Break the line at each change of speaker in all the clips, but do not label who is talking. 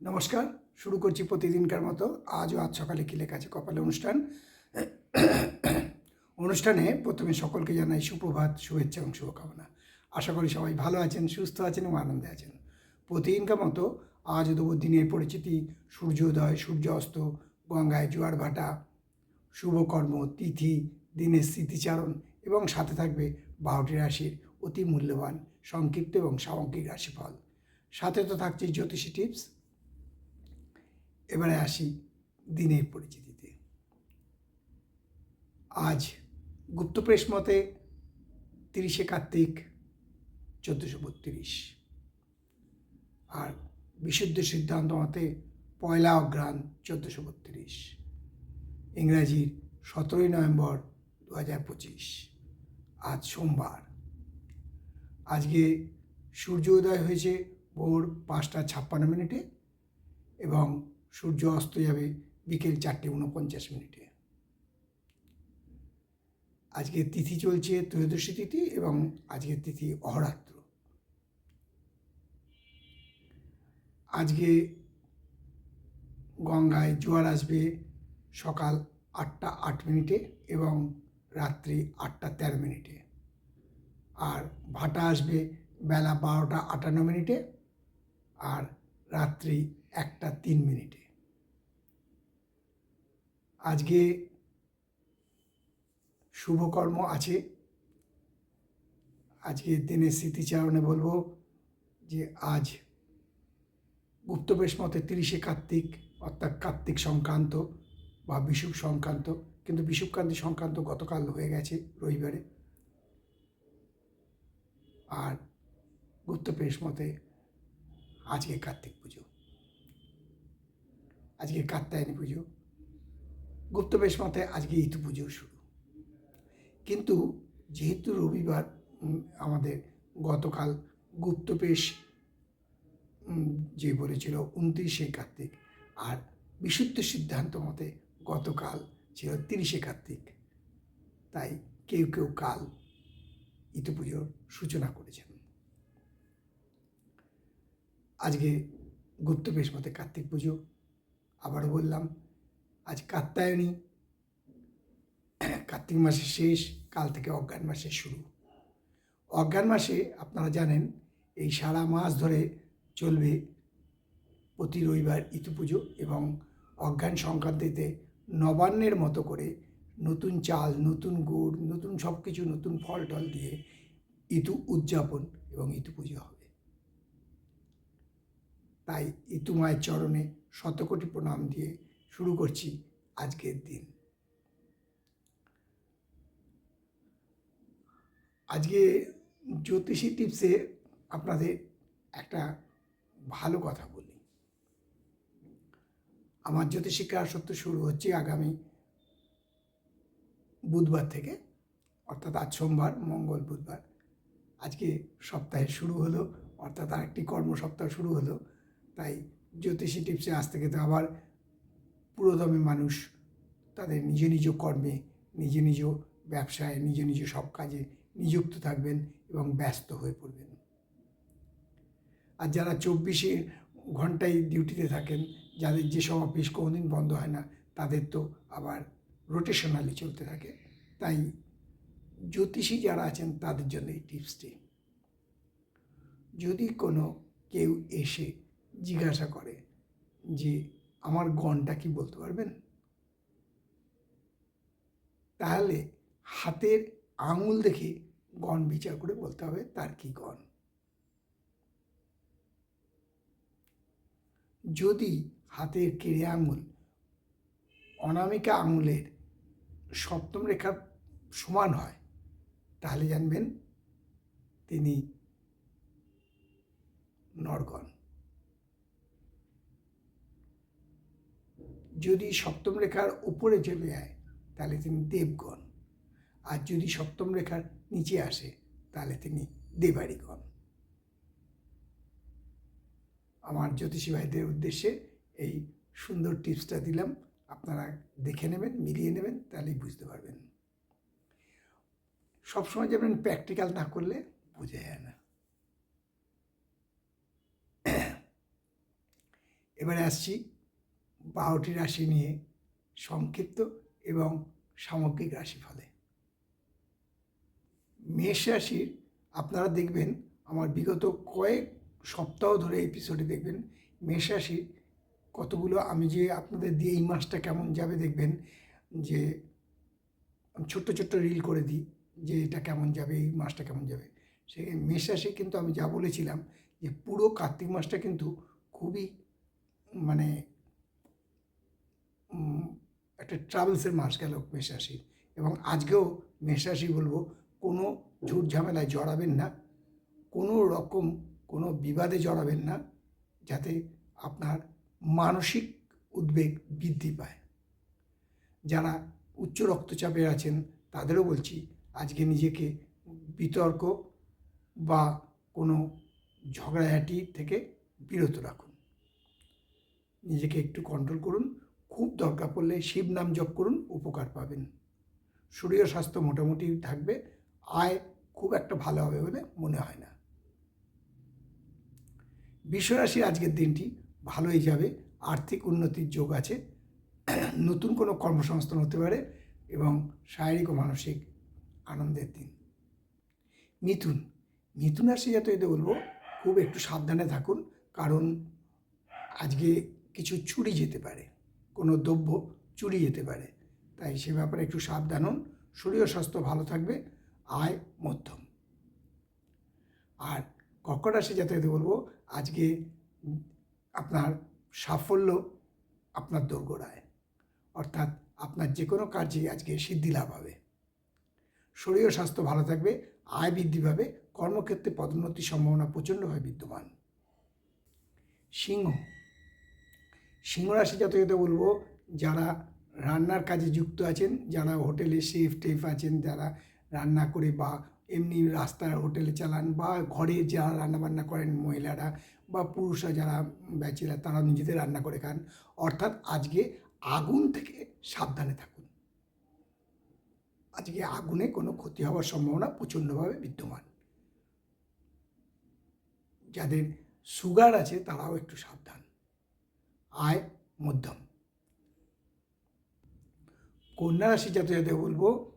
নমস্কার, শুরু করছি প্রতিদিনকার মতো। আজও আজ সকালে কি লেখা আছে কপালে অনুষ্ঠান? অনুষ্ঠানে প্রথমে সকলকে জানাই সুপ্রভাত, শুভেচ্ছা এবং শুভকামনা। আশা করি সবাই ভালো আছেন, সুস্থ আছেন এবং আনন্দে আছেন। প্রতিদিনকার মতো আজ দেবো দিনের পরিচিতি, সূর্যোদয় সূর্য অস্ত গঙ্গায় জোয়ার ভাটা, শুভকর্ম, তিথি, দিনের স্মৃতিচারণ এবং সাথে থাকবে বারোটি রাশির অতি মূল্যবান, সংক্ষিপ্ত এবং সামগ্রিক রাশিফল। সাথে তো থাকছে জ্যোতিষী টিপস। এবারে আসি দিনের পরিচিতিতে। আজ গুপ্তপ্রেস মতে তিরিশে কার্তিক চোদ্দোশো বত্রিশ। আর বিশুদ্ধ সিদ্ধান্ত মতে পয়লা অগ্রাণ চোদ্দোশো বত্রিশ। ইংরাজির সতেরোই নভেম্বর দু হাজার পঁচিশ, আজ সোমবার। আজকে সূর্য উদয় হয়েছে ভোর পাঁচটা ছাপ্পান্ন মিনিটে এবং সূর্য অস্ত যাবে বিকেল চারটে উনপঞ্চাশ মিনিটে। আজকে তিথি চলছে ত্রয়োদশী তিথি এবং আজকের তিথি অহরাত্র। আজকে গঙ্গায় জোয়ার আসবে সকাল আটটা আট মিনিটে এবং রাত্রি আটটা তেরো মিনিটে। আর ভাটা আসবে বেলা বারোটা আটান্ন মিনিটে আর রাত্রি একটা তিন মিনিটে। আজকে শুভকর্ম আছে। আজকে দিনের স্মৃতিচারণে বলব যে আজ গুপ্তবেশ মতে তিরিশে কার্তিক, অর্থাৎ কার্তিক সংক্রান্ত বা বিষুব সংক্রান্ত, কিন্তু বিষুবকান্তি সংক্রান্ত গতকাল হয়ে গেছে রবিবারে। আর গুপ্তপ্রেস মতে আজকে কার্তিক পুজো। আজকে কাত্যায়নী পুজো। গুপ্তবেশ মতে আজকে ইতু পুজো শুরু। কিন্তু যেহেতু রবিবার আমাদের গতকাল গুপ্তবেশ যে বলেছিল উনত্রিশে কার্তিক আর বিশুদ্ধ সিদ্ধান্ত মতে গতকাল ছিল তিরিশে কার্তিক, তাই কেউ কেউ কাল ইতু পুজোর সূচনা করেছেন। আজকে গুপ্তবেশ মতে কার্তিক পুজো, আবারও বললাম আজ কাত্যায়নী কার্তিক মাসের শেষ, কাল থেকে অজ্ঞান মাসের শুরু। অজ্ঞান মাসে আপনারা জানেন, এই সারা মাস ধরে চলবে প্রতি রবিবার ইতু পুজো এবং অজ্ঞান সংক্রান্তিতে নবান্নের মতো করে নতুন চাল, নতুন গুড়, নতুন সব কিছু নতুন ফল টল দিয়ে ইতু উদযাপন এবং ইতু পুজো হবে। তাই ইতু মায়ের চরণে শতকোটি প্রণাম দিয়ে শুরু করছি আজকের দিন। আজকে জ্যোতিষী টিপসে আপনাদের একটা ভালো কথা বলি। আমার জ্যোতিষী ক্লাস সত্য শুরু হচ্ছে আগামী বুধবার থেকে, অর্থাৎ আজ সোমবার, মঙ্গল, বুধবার। আজকে সপ্তাহে শুরু হলো, অর্থাৎ আরেকটি কর্ম সপ্তাহ শুরু হলো। তাই জ্যোতিষী টিপসে আজ থেকে তো আবার পুরোদমে মানুষ তাদের নিজ নিজ কর্মে, নিজ নিজ ব্যবসায়, নিজ নিজ সব কাজে নিযুক্ত থাকবেন এবং ব্যস্ত হয়ে পড়বেন। আর যারা চব্বিশে ঘন্টায় ডিউটিতে থাকেন, যাদের যেসব অফিস কোনোদিন বন্ধ হয় না, তাদের তো আবার রোটেশনালি চলতে থাকে। তাই জ্যোতিষী যারা আছেন, তাদের জন্য এই টিপসটি। যদি কোনো কেউ এসে জিজ্ঞাসা করে যে আমার গণটা কি বলতে পারবেন? তাহলে হাতের আঙুল দেখে গণ বিচার করে বলতে হবে তার কি গণ? যদি হাতের কেড়ে আঙুল অনামিকা আঙুলের সপ্তম রেখার সমান হয়, তাহলে জানবেন তিনি নরগণ। যদি সপ্তম রেখার উপরে চলে যায়, তাহলে তিনি দেবগণ। আর যদি সপ্তম রেখার নিচে আসে, তাহলে তিনি দেবাড়িগণ আমার জ্যোতিষী ভাইদের উদ্দেশ্যে এই সুন্দর টিপসটা দিলাম। আপনারা দেখে নেবেন, মিলিয়ে নেবেন, তাহলেই বুঝতে পারবেন। সবসময় যাবেন প্র্যাকটিক্যাল না করলে বোঝা যায় না। এবারে আসছি বারোটি রাশি নিয়ে সংক্ষিপ্ত এবং সামগ্রিক রাশিফলে। মেষ রাশির আপনারা দেখবেন, আমার বিগত কয়েক সপ্তাহ ধরে এপিসোডে দেখবেন, মেষ রাশির কতগুলো, আমি যে আপনাদের দিয়ে এই মাসটা কেমন যাবে দেখবেন, যে ছোট্ট ছোট্ট রিল করে দিই যে এটা কেমন যাবে, এই মাসটা কেমন যাবে। সে মেষ রাশি কিন্তু আমি যা বলেছিলাম, যে পুরো কার্তিক মাসটা কিন্তু খুবই মানে একটা ট্রাভেলসের মাস গেল মেষ রাশি এবং আজকেও মেষ রাশি বলব, কোনো ঝুট ঝামেলায় জড়াবেন না, কোনো রকম কোনো বিবাদে জড়াবেন না, যাতে আপনার মানসিক উদ্বেগ বৃদ্ধি পায়। যারা উচ্চ রক্তচাপে আছেন, তাদেরও বলছি, আজকে নিজেকে বিতর্ক বা কোনো ঝগড়াঝাটি থেকে বিরত রাখুন। নিজেকে একটু কন্ট্রোল করুন খুব দরকার পড়লে শিব নাম জপ করুন, উপকার পাবেন। শরীর স্বাস্থ্য মোটামুটি থাকবে, আয় খুব একটা ভালো হবে বলে মনে হয় না। বিশ্বরাশির আজকের দিনটি ভালোই যাবে, আর্থিক উন্নতির যোগ আছে, নতুন কোনো কর্মসংস্থান হতে পারে এবং শারীরিক ও মানসিক আনন্দের দিন। মিথুন মিথুন রাশি যাতে এতে বলব, খুব একটু সাবধানে থাকুন, কারণ আজকে কিছু চুরি যেতে পারে। কোনো দ্রব্য চুরি যেতে পারে। তাই সে ব্যাপারে একটু সাবধান হন। শরীর স্বাস্থ্য ভালো থাকবে। আয় মধ্যম। আর কর্কট রাশি যাতে বলব, আজকে আপনার সাফল্য আপনার দোরগোড়ায় অর্থাৎ আপনার যে কোনো কাজে আজকে সিদ্ধি লাভ হবে। শরীর স্বাস্থ্য ভালো থাকবে, আয় বৃদ্ধি পাবে, কর্মক্ষেত্রে পদোন্নতির সম্ভাবনা প্রচণ্ডভাবে বিদ্যমান। সিংহ সিংহ রাশি জাতকতে বলব, যারা রান্নার কাজে যুক্ত আছেন, যারা হোটেলে শেফ টেফ আছেন, যারা রান্না করে বা এমনি রাস্তার হোটেলে চালান বা ঘরে যারা রান্নাবান্না করেন মহিলারা বা পুরুষরা যারা ব্যাচেলার, তারা নিজেদের রান্না করে খান। অর্থাৎ আজকে আগুন থেকে সাবধানে থাকুন। আজকে আগুনে কোনো ক্ষতি হওয়ার সম্ভাবনা প্রচণ্ডভাবে বিদ্যমান। যাদের সুগার আছে, তারাও একটু সাবধান। আয় মধ্যম। কন্যা রাশি যাতে যাতে বলব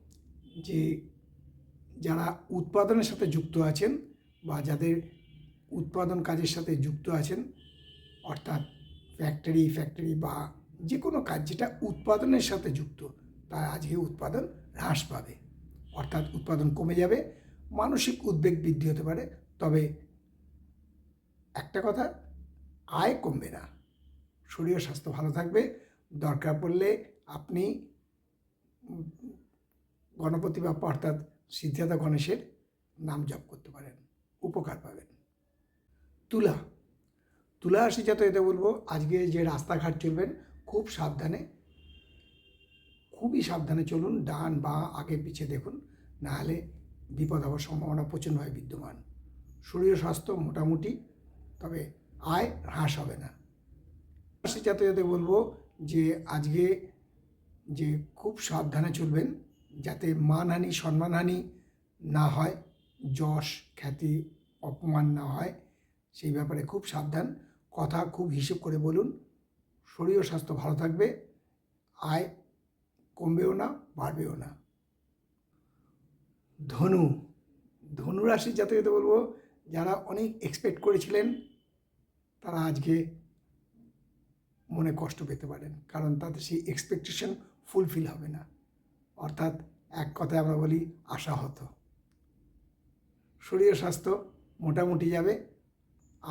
যে, যারা উৎপাদনের সাথে যুক্ত আছেন বা যাদের উৎপাদন কাজের সাথে যুক্ত আছেন, অর্থাৎ ফ্যাক্টরি ফ্যাক্টরি বা যে কোনো কাজ যেটা উৎপাদনের সাথে যুক্ত, তার আজকে উৎপাদন হ্রাস পাবে। অর্থাৎ উৎপাদন কমে যাবে, মানসিক উদ্বেগ বৃদ্ধি হতে পারে। তবে একটা কথা, আয় কমবে না। শরীর স্বাস্থ্য ভালো থাকবে। দরকার পড়লে আপনি গণপতি বাপ্পা অর্থাৎ সিদ্ধার্থ গণেশের নাম জপ করতে পারেন, উপকার পাবেন। তুলা তুলা রাশি যাতে এতে বলব, আজকে যে রাস্তাঘাট চলবেন, খুব সাবধানে, খুবই সাবধানে চলুন, ডান বা আগে পিছে দেখুন, নাহলে বিপদ হওয়ার সম্ভাবনা প্রচণ্ডভাবে বিদ্যমান। শরীর স্বাস্থ্য মোটামুটি, তবে আয় হ্রাস হবে না। যাতে যাতে বলব যে আজকে যে খুব সাবধানে চলবেন যাতে মানহানি, সম্মানহানি না হয়, যশ, খ্যাতি, অপমান না হয়, সেই ব্যাপারে খুব সাবধান। কথা খুব হিসেব করে বলুন, শরীর ও স্বাস্থ্য ভালো থাকবে, আয় কমবেও না, বাড়বেও না। ধনু ধনু রাশির জাতকে বলব, যারা অনেক এক্সপেক্ট করেছিলেন, তারা আজকে মনে কষ্ট পেতে পারেন, কারণ তাতে সেই এক্সপেকটেশন ফুলফিল হবে না। অর্থাৎ এক কথায় আমরা বলি, আশাহত। শরীর ও স্বাস্থ্য মোটামুটি যাবে,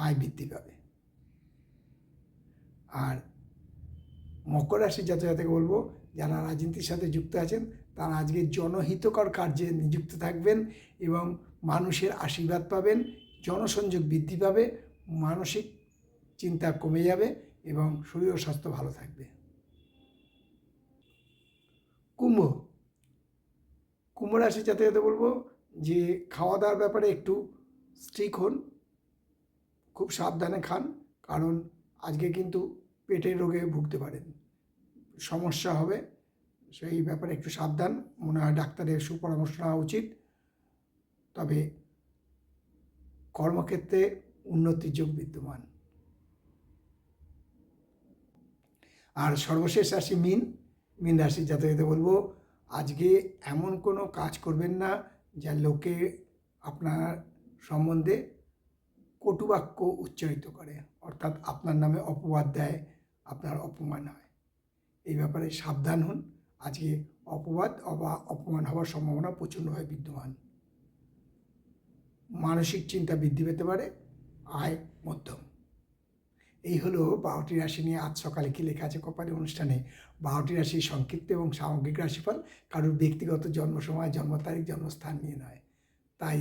আয় বৃদ্ধি পাবে। আর মকর রাশির জাতকে বলব, যারা রাজনীতির সাথে যুক্ত আছেন, তারা আজকে জনহিতকর কার্যে নিযুক্ত থাকবেন এবং মানুষের আশীর্বাদ পাবেন, জনসংযোগ বৃদ্ধি পাবে, মানসিক চিন্তা কমে যাবে এবং শরীর ও স্বাস্থ্য ভালো থাকবে। কুম্ভ। কুম্ভ রাশির যাতে যাতে বলব যে খাওয়া দাওয়ার ব্যাপারে একটু স্ট্রিক হন, খুব সাবধানে খান, কারণ আজকে কিন্তু পেটের রোগে ভুগতে পারেন। সমস্যা হবে, সেই ব্যাপারে একটু সাবধান, মনে হয় ডাক্তারের সুপরামর্শ নেওয়া উচিত। তবে কর্মক্ষেত্রে উন্নতির যোগ বিদ্যমান। আর সর্বশেষ রাশি মিন মিন রাশির জাতকদের বলব, আজকে এমন কোনো কাজ করবেন না যা লোকে আপনার সম্বন্ধে কটুবাক্য উচ্চারিত করে। অর্থাৎ আপনার নামে অপবাদ দেয়, আপনার অপমান হয়। এই ব্যাপারে সাবধান হন। আজকে অপবাদ বা অপমান হওয়ার সম্ভাবনা প্রচণ্ডভাবে বিদ্যমান। মানসিক চিন্তা বৃদ্ধি পেতে পারে, আয় মধ্যম। এই হলো বারোটি রাশি নিয়ে আজ সকালে কি লেখা আছে কপালি অনুষ্ঠানে? বারোটি রাশি সংক্ষিপ্ত এবং সামগ্রিক রাশিফল, কারোর ব্যক্তিগত জন্ম সময়, জন্ম তারিখ, জন্মস্থান নিয়ে নয়। তাই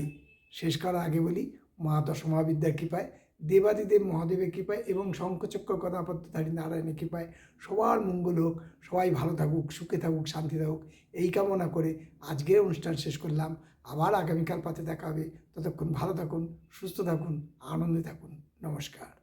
শেষ করার আগে বলি মা দশমহাবিদ্যার কৃপায়, দেবাদিদেব মহাদেবের কৃপায় এবং শঙ্খচক্র গদাপত্যধারী নারায়ণের কৃপায় সবার মঙ্গল হোক, সবাই ভালো থাকুক, সুখে থাকুক, শান্তি থাকুক। এই কামনা করে আজকের অনুষ্ঠান শেষ করলাম। আবার আগামীকাল পাতে দেখা হবে। ততক্ষণ ভালো থাকুন, সুস্থ থাকুন, আনন্দে থাকুন। নমস্কার।